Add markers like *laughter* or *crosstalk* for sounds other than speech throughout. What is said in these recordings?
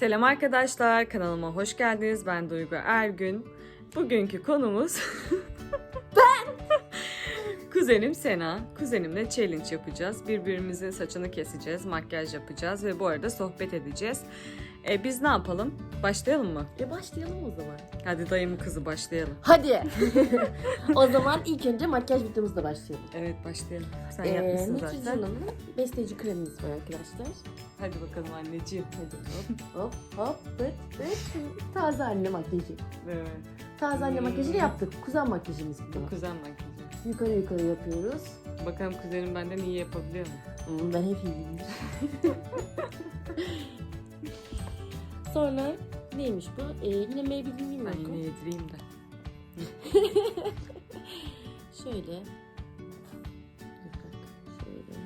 Selam arkadaşlar, kanalıma hoş geldiniz. Ben Duygu Ergün. Bugünkü konumuz... *laughs* ben! Kuzenim Sena. Kuzenimle challenge yapacağız. Birbirimizin saçını keseceğiz, makyaj yapacağız ve bu arada sohbet edeceğiz. E, biz ne yapalım? Başlayalım mı? E başlayalım o zaman. Hadi dayımın kızı başlayalım. Hadi. *laughs* o zaman ilk önce makyaj videomuzla başlayalım. Evet başlayalım. Sen Ee, yapmışsın zaten. Neutrogena'nın besteci kremimiz var arkadaşlar. Hadi bakalım anneciğim. Hadi hop hop hop pıt pıt. Taze anne makyajı. Evet. Taze anne Hmm. makyajını yaptık. Kuzen makyajımız bu. Bu kuzen makyajı. Yukarı yukarı yapıyoruz. Bakalım kuzenim benden iyi yapabiliyor mu? Hmm, ben hep iyiyim. *laughs* Sonra neymiş bu? Ee, yine Maybelline Ben Miracle. yine yedireyim de. *laughs* Şöyle. Şöyle.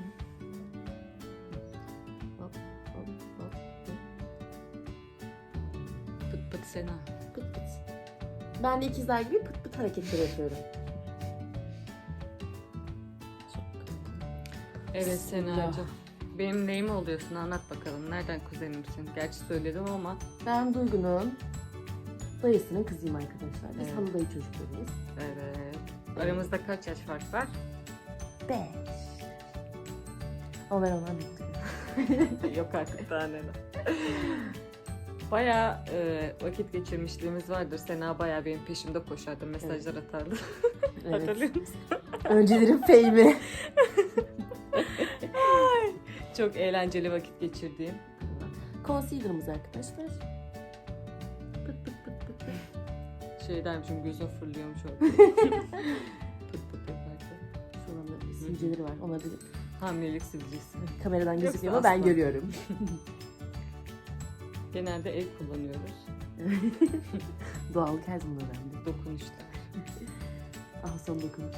Hop hop hop. Pıt pıt Sena. Pıt pıt. Ben de ikizler gibi pıt pıt hareketler yapıyorum. Evet. Sena'cığım. Benim neyim oluyorsun anlat bakalım. Nereden kuzenimsin? Gerçi söyledim ama. Ben Duygu'nun dayısının kızıyım arkadaşlar. Biz Evet. halı dayı çocuklarıyız. Evet. Aramızda kaç yaş fark var? Beş. Ama ben ondan büyüktüm. *laughs* Yok artık daha neler. Bayağı e, vakit geçirmişliğimiz vardır. Sena bayağı benim peşimde koşardı. Mesajlar atardı. Evet. *laughs* Hatırlıyor musun? Öncelerin fame'i. *laughs* Çok eğlenceli vakit geçirdiğim. Concealer'ımız arkadaşlar. Pıt pıt pıt pıt. Şey dermişim gözüm fırlıyormuş orada. *laughs* pıt pıt yaparken. Şurada sivilceleri var. Ona bir Hamilelik sivilcesi. kameradan gözükmüyor ama ben görüyorum. Genelde el kullanıyoruz. *laughs* Doğallık her zaman önemli. Dokunuşlar. Ah son dokunuş.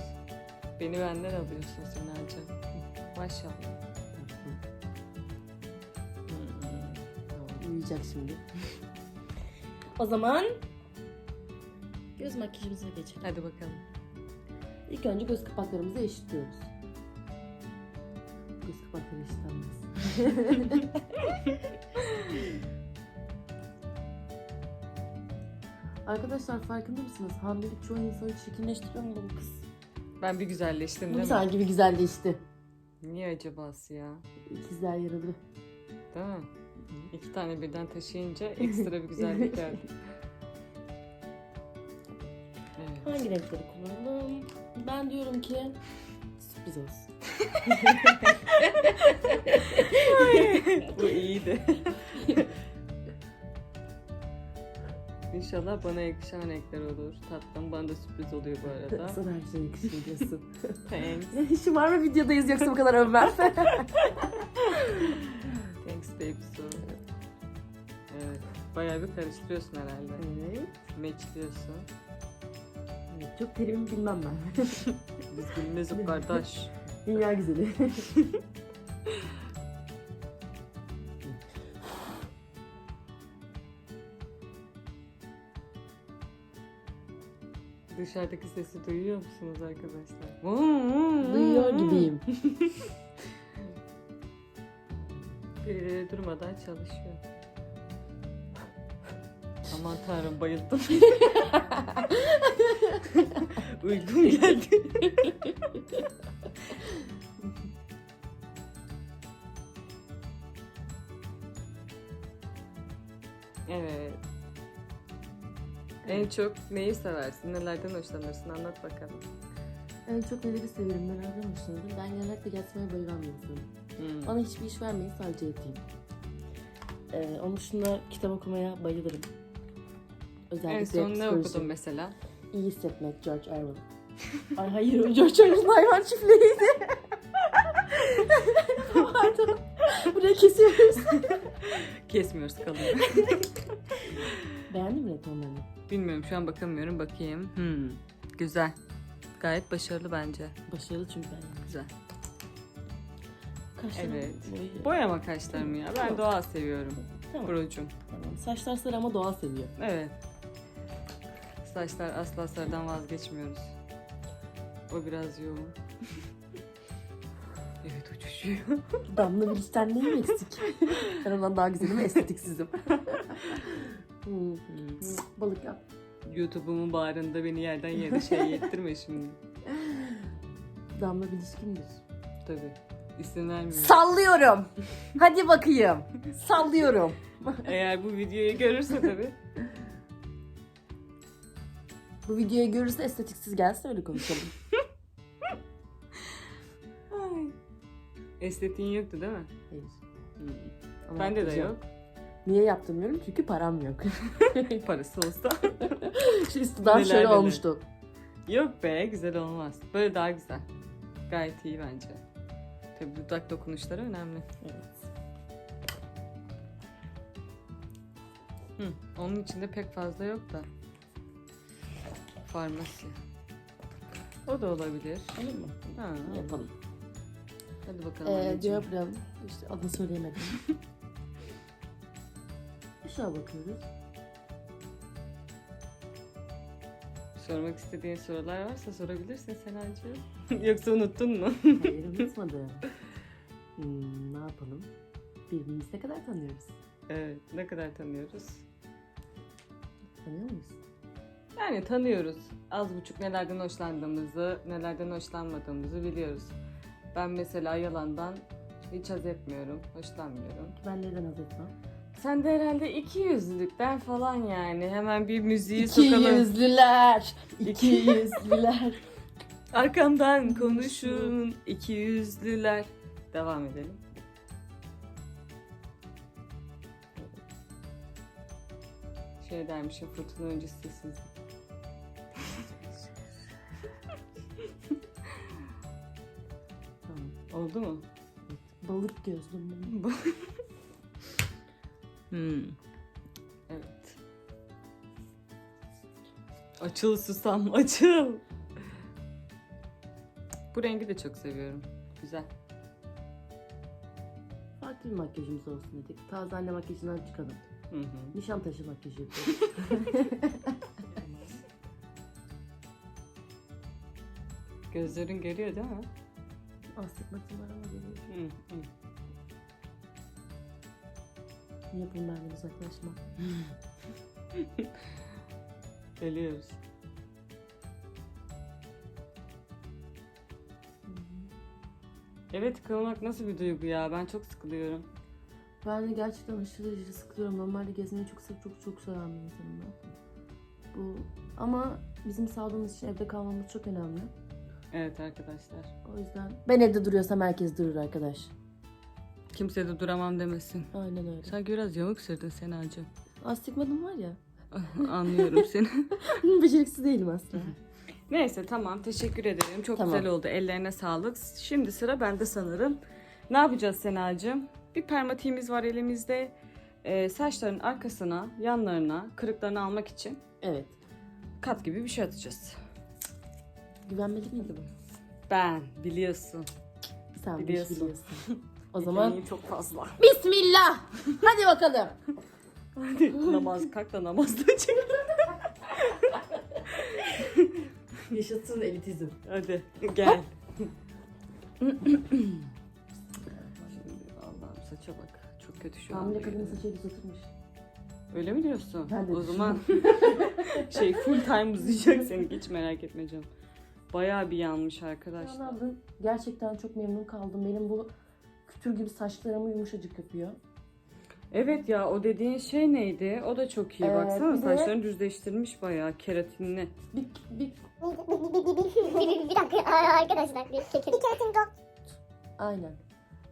Beni benden alıyorsun Sena'cığım. Maşallah. Uyuyacak şimdi. o zaman göz makyajımıza geçelim. Hadi bakalım. İlk önce göz kapaklarımızı eşitliyoruz. Göz kapakları eşitlenmez. *laughs* Arkadaşlar farkında mısınız? Hamilelik çoğu insanı çirkinleştiriyor mu bu kız? Ben bir güzelleştim Bu değil mi? sanki bir güzelleşti. Niye acaba ya? İkizler yaralı. Değil mi? İki tane birden taşıyınca ekstra bir güzellik *laughs* geldi. Evet. Hangi renkleri kullanalım? Ben diyorum ki sürpriz olsun. *laughs* Bu iyiydi. İnşallah bana yakışan renkler olur. Tatlım bana da sürpriz oluyor bu arada. *laughs* Sana her şey yakışıyor diyorsun. Thanks. Şımarma videodayız yoksa bu kadar övmem. Baby so. Evet. Bayağı bir karıştırıyorsun herhalde. evet. Matchliyorsun. evet. Çok terimi bilmem ben. *laughs* Biz bilmez o kardeş. *laughs* Dünya güzeli. *laughs* Dışarıdaki sesi duyuyor musunuz arkadaşlar? Duyuyor gibiyim. Birileri durmadan çalışıyor. Aman tanrım bayıldım. *laughs* Uygun geldi. evet. En çok neyi seversin? Nelerden hoşlanırsın? Anlat bakalım. En çok neleri severim, nelerden hoşlanırım. Ben genellikle yatmaya bayılan bir insanım. Hmm. Bana hiçbir iş vermeyin, sadece yatayım. Ee, onun dışında kitap okumaya bayılırım. Özellikle En son ne okudun mesela? İyi hissetmek, George Orwell. *laughs* Ay hayır, o George Orwell'ın hayvan çiftliğiydi. *laughs* Pardon. Burayı kesiyoruz. *laughs* Kesmiyoruz kalıyor. Beğendin mi reklamlarını? Bilmiyorum şu an bakamıyorum. Bakayım. Hmm. Güzel. Gayet başarılı bence. Başarılı çünkü ben. Güzel. Kaşlarım Evet. boyuyor. Boyama kaşlarımı ya. Ben Tamam. doğal seviyorum. Tamam. Brocum. tamam. Saçlar sarı ama doğal seviyor. Evet. Saçlar asla sarıdan vazgeçmiyoruz. O biraz yoğun. *laughs* evet uçuşuyor. *laughs* Damla bir içten neyim eksik? *laughs* ben ondan daha güzelim ve estetiksizim. Hı. Balık yap. YouTube'umun bağrında beni yerden yere şey yettirme şimdi. Damla bilişkindir. Tabii. İsim vermiyorum. Sallıyorum. Hadi bakayım. Sallıyorum. Eğer bu videoyu görürse tabii. Bu videoyu görürse estetiksiz gelsin öyle konuşalım. *laughs* Ay. Estetiğin yoktu değil mi? Hayır. Hmm. Ama Bende de yok. Niye yaptırmıyorum? Çünkü param yok. *laughs* Parası olsa. *laughs* Şu Neler şöyle olmuştu. yok be güzel olmaz. Böyle daha güzel. Gayet iyi bence. Tabii dudak dokunuşları önemli. Evet. Hı, onun içinde pek fazla yok da. Farmasi. O da olabilir. Olur mu? Ha, Yapalım. Hadi bakalım. Ee, anneciğim. diaphragm. İşte adını söyleyemedim. *laughs* Aşağı bakıyoruz. Sormak istediğin sorular varsa sorabilirsin Senacığım. *laughs* Yoksa unuttun mu? Hayır unutmadım. *laughs* Hmm, ne yapalım? Birbirimizi ne kadar tanıyoruz? evet, ne kadar tanıyoruz? Tanıyor muyuz? Yani tanıyoruz. Az buçuk nelerden hoşlandığımızı, nelerden hoşlanmadığımızı biliyoruz. Ben mesela yalandan hiç haz etmiyorum, hoşlanmıyorum. Ben neden haz etmem? Sen de herhalde iki yüzlükten falan yani. Hemen bir müziği İki sokalım. yüzlüler. İki *laughs* yüzlüler. Arkamdan konuşun iki yüzlüler. Devam edelim. Şey dermişim fırtına öncesi sessizlik. *laughs* tamam. Oldu mu? Balık gözlüm. *laughs* hmm. Evet. Açıl susam, *laughs* açıl. Bu rengi de çok seviyorum. Güzel. Farklı bir makyajımız olsun dedik. Taze anne makyajından çıkalım. Hı hı. Nişantaşı makyajı yapıyoruz. *laughs* Gözlerin görüyor değil mi? Astigmatım var ama görüyorum. Hı hı. Yapın benden uzaklaşma. *laughs* Geliyoruz. Evet kılmak nasıl bir duygu ya? Ben çok sıkılıyorum. Ben de gerçekten aşırı aşırı sıkılıyorum. Normalde gezmeyi çok çok çok çok seven bir insanım ben. Bu ama bizim sağlığımız için evde kalmamız çok önemli. Evet arkadaşlar. O yüzden ben evde duruyorsam herkes durur arkadaş. Kimse de duramam demesin. Aynen öyle. Sen biraz yamuk sürdün Senacığım. Astigmatım var ya. *laughs* Anlıyorum seni. *laughs* Beceriksiz değilim aslında. *laughs* Neyse tamam teşekkür ederim. Çok Tamam. güzel oldu. Ellerine sağlık. Şimdi sıra bende sanırım. Ne yapacağız Senacığım? Bir permatiğimiz var elimizde. Ee, saçların arkasına, yanlarına, kırıklarını almak için Evet. kat gibi bir şey atacağız. Güvenmeli miydi bu? Ben biliyorsun. Sen. Biliyorsun. biliyorsun. O zaman çok fazla. Bismillah. Hadi bakalım. Hadi namaz kalk da namaz da çek. Yaşasın elitizm. Hadi gel. Şimdi Allah'ım saça bak. Çok kötü şu an. Hamile kadının saçı düz oturmuş. Öyle mi diyorsun? Ben de o zaman *laughs* şey full time uzayacak seni hiç merak etme canım. Bayağı bir yanmış arkadaşlar. Gerçekten çok memnun kaldım. Benim bu kütür gibi saçlarımı yumuşacık yapıyor. Evet ya o dediğin şey neydi? O da çok iyi. Ee, Baksana bir de- saçlarını düzleştirmiş bayağı keratinli. Bir, bir, bir dakika arkadaşlar bir kekir. Bir keratin dok. aynen.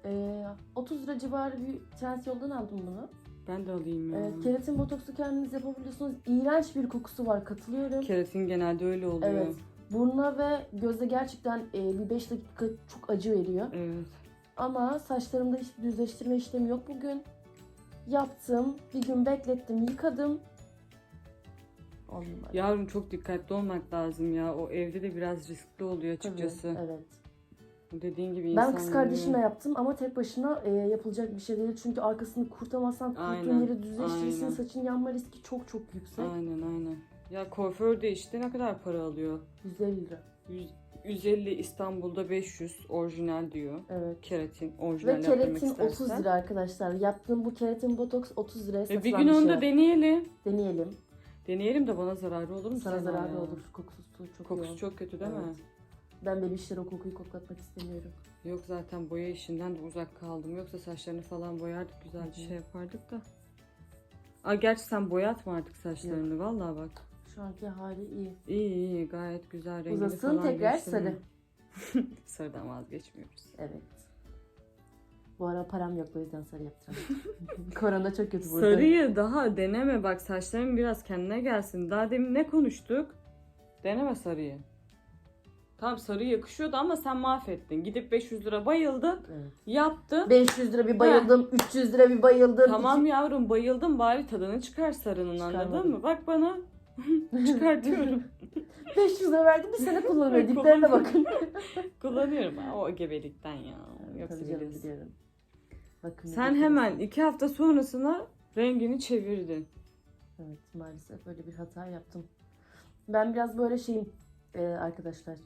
Ee, 30 lira civarı bir Trendyol'dan aldım bunu. Ben de alayım ya. Ee, keratin botoksu kendiniz yapabiliyorsunuz. İğrenç bir kokusu var katılıyorum. Keratin genelde öyle oluyor. Evet. Buruna ve göze gerçekten e, bir 5 dakika çok acı veriyor. Evet. Ama saçlarımda hiçbir düzleştirme işlemi yok bugün. Yaptım. Bir gün beklettim. Yıkadım. Numara. Yavrum çok dikkatli olmak lazım ya. O evde de biraz riskli oluyor Tabii, açıkçası. Evet. Dediğin gibi Ben kız kardeşimle yanıyor. yaptım ama tek başına e, yapılacak bir şey değil. Çünkü arkasını kurtamazsan Aynen, yeri düzleştirirsin. Saçın yanma riski çok çok yüksek. Aynen aynen. Ya kuaför de işte ne kadar para alıyor? 150 lira. 100 150 İstanbul'da 500 orijinal diyor. Evet. Keratin orijinal Ve keratin istersen. 30 lira arkadaşlar. Yaptığım bu keratin botoks 30 liraya E, satılan bir bir, gün onu da şey. deneyelim. Deneyelim. Deneyelim de bana zararı olur mu? Sana Sena zararlı ya? olur. Kokusu çok Kokusu yoğun. çok kötü değil mi? Evet. Ben bebişlere o kokuyu koklatmak istemiyorum. Yok zaten boya işinden de uzak kaldım. Yoksa saçlarını falan boyardık güzel bir şey yapardık da. Aa gerçi sen boyatma artık saçlarını vallahi bak. Şu anki hali iyi. İyi iyi gayet güzel Uzasın tekrar sarı. *laughs* Sarıdan vazgeçmiyoruz. Evet. Bu ara param yok o yüzden sarı yapacağım. *laughs* Korona çok kötü burada. Sarıyı daha deneme bak saçların biraz kendine gelsin. Daha demin ne konuştuk? Deneme sarıyı. Tamam sarı yakışıyordu ama sen mahvettin. Gidip 500 lira bayıldı. Evet. Yaptı. 500 lira bir bayıldım, 300 lira bir bayıldım. Tamam yavrum bayıldım bari tadını çıkar sarının anladın mı? Bak bana *laughs* çıkartıyorum. *laughs* 500 lira verdim bir sene kullanıyor. Diplerine bakın. *laughs* Kullanıyorum ha, o gebelikten ya. Yoksa Tabii canım biliyorsun. biliyorum. Bakın Sen hemen iki hafta sonrasına rengini çevirdin. Evet maalesef öyle bir hata yaptım. Ben biraz böyle şeyim e, arkadaşlar.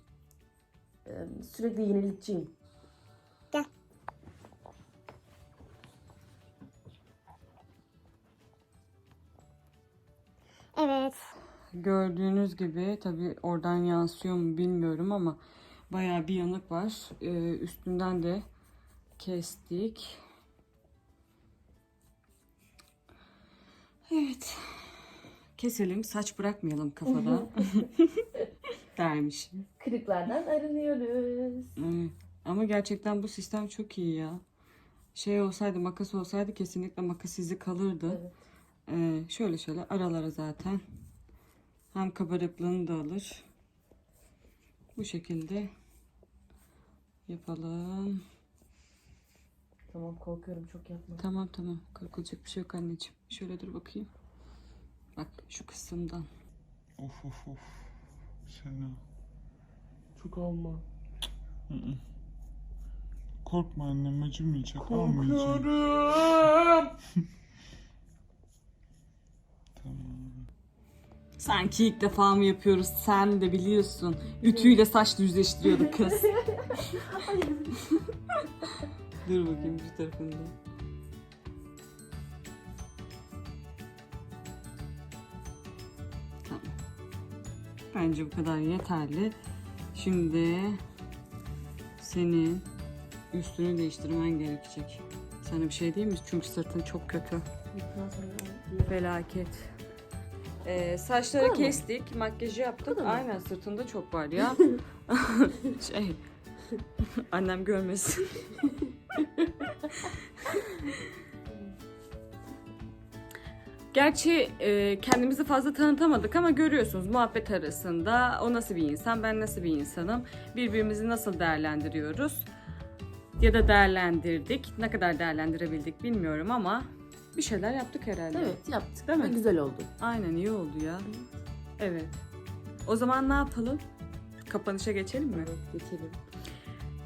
E, sürekli yenilikçiyim. Evet. Gördüğünüz gibi tabi oradan yansıyor mu bilmiyorum ama bayağı bir yanık var. Ee, üstünden de kestik. Evet. Keselim saç bırakmayalım kafada. *laughs* Dermiş. Kırıklardan arınıyoruz. Evet. Ama gerçekten bu sistem çok iyi ya. Şey olsaydı makas olsaydı kesinlikle makas izi kalırdı. Evet. Ee, şöyle şöyle aralara zaten hem kabarıklığını da alır. Bu şekilde yapalım. Tamam korkuyorum çok yapma. Tamam tamam korkulacak bir şey yok anneciğim. Şöyle dur bakayım. Bak şu kısımdan. Of of of. Sena. Çok. Hı hı. Korkma annem acımayacak. Almayacağım. *laughs* Tamam. Sanki ilk defa mı yapıyoruz sen de biliyorsun. Ütüyle saç düzleştiriyorduk kız. *laughs* dur bakayım şu tarafında. Tamam. Bence bu kadar yeterli. Şimdi senin üstünü değiştirmen gerekecek. Sana bir şey diyeyim mi? Çünkü sırtın çok kötü. Felaket. Ee, saçları da mı? kestik, makyajı yaptık. Da mı? Aynen sırtında çok var ya. *laughs* şey, *laughs* annem görmesin. Gerçi e, kendimizi fazla tanıtamadık ama görüyorsunuz muhabbet arasında o nasıl bir insan, ben nasıl bir insanım, birbirimizi nasıl değerlendiriyoruz ya da değerlendirdik. Ne kadar değerlendirebildik bilmiyorum ama bir şeyler yaptık herhalde. Evet yaptık. Değil Ve mi? güzel oldu. Aynen iyi oldu ya. Evet. O zaman ne yapalım? Kapanışa geçelim mi? Evet geçelim.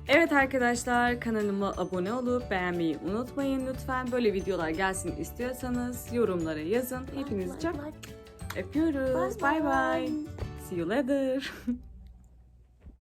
Evet arkadaşlar kanalıma abone olup beğenmeyi unutmayın lütfen. Böyle videolar gelsin istiyorsanız yorumlara yazın. Hepinizi çok Like, like. öpüyoruz. Bye bye. See you later. *laughs*